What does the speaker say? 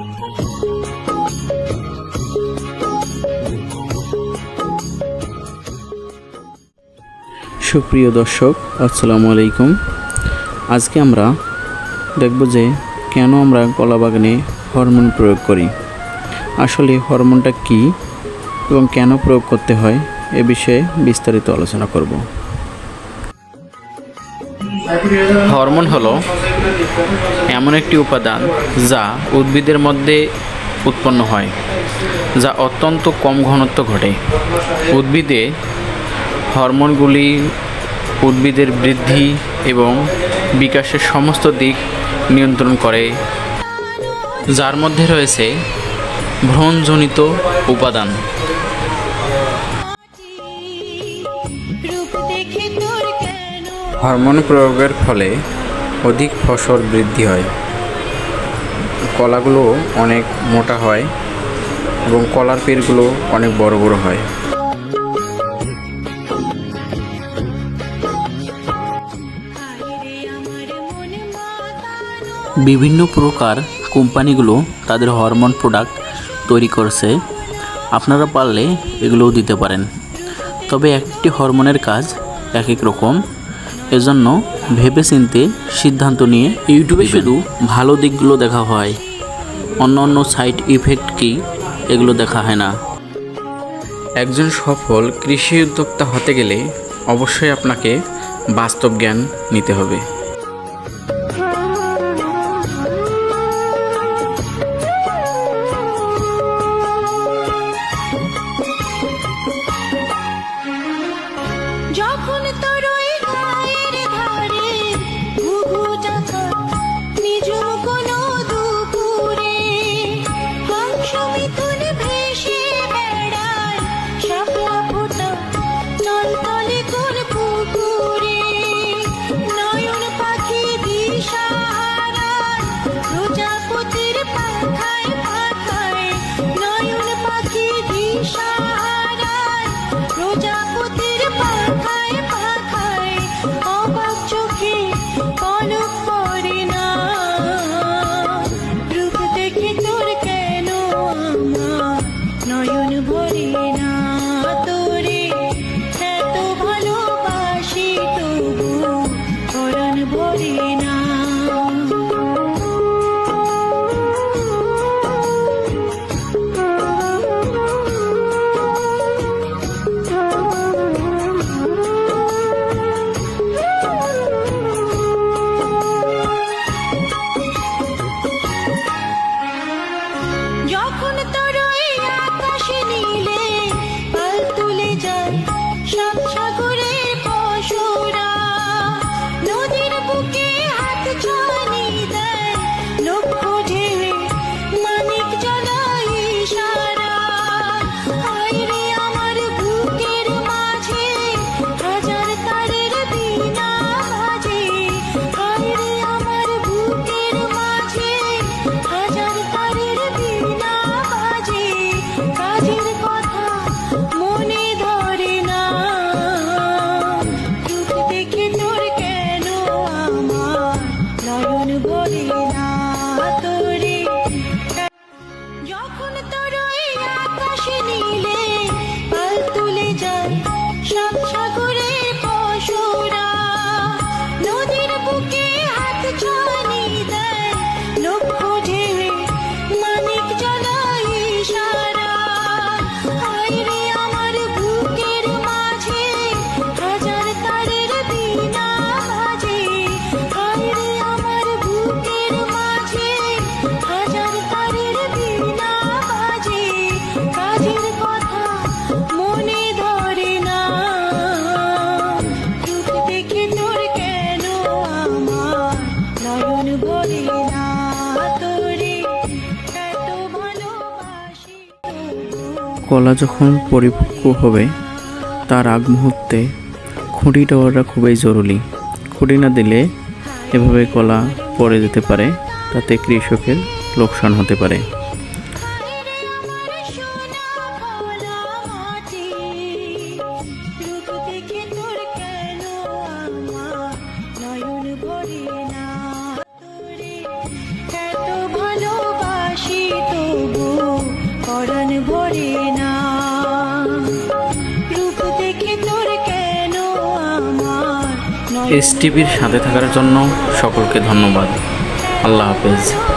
সুপ্রিয় দর্শক, আসসালামু আলাইকুম। আজকে আমরা দেখব যে কেন আমরা কলা বাগানে হরমোন প্রয়োগ করি। আসলে হরমোনটা কি এবং কেন প্রয়োগ করতে হয় এ বিষয়ে বিস্তারিত আলোচনা করব। হরমোন হলো এমন একটি উপাদান যা উদ্ভিদের মধ্যে উৎপন্ন হয় যা অত্যন্ত কম ঘনত্ব ঘটে। উদ্ভিদে হরমোনগুলি উদ্ভিদের বৃদ্ধি এবং বিকাশের সমস্ত দিক নিয়ন্ত্রণ করে যার মধ্যে রয়েছে ভ্রণজনিত উপাদান। রূপ দেখে তোর কেন? হরমোন প্রয়োগের ফলে অধিক ফসল বৃদ্ধি হয়। কলাগুলো অনেক মোটা হয় এবং কলার পেরগুলো অনেক বড় বড় হয়। বিভিন্ন প্রকার কোম্পানিগুলো তাদের হরমোন প্রোডাক্ট তৈরি করছে। আপনারা পারলে এগুলোও দিতে পারেন। তবে একটি হরমোনের কাজ এক এক রকম। এজন্য ভেবে চিনতে সিদ্ধান্ত নিয়ে ইউটিউবে শুধু ভালো দিকগুলো দেখা হয়। অন্য অন্য সাইড ইফেক্ট কি এগুলো দেখা হয় না। একজন সফল কৃষি উদ্যোক্তা হতে গেলে অবশ্যই আপনাকে বাস্তব জ্ঞান নিতে হবে। beauty. কলা যখন পরিপক্ক হবে, তার আগ মুহূর্তে খুঁটি দেওয়াটা খুবই জরুরি। খুঁটি না দিলে এভাবে কলা পড়ে যেতে পারে, তাতে কৃষকের লোকসান হতে পারে। এস টিভির সাথে থাকার জন্য সকলকে ধন্যবাদ। আল্লাহ হাফেজ।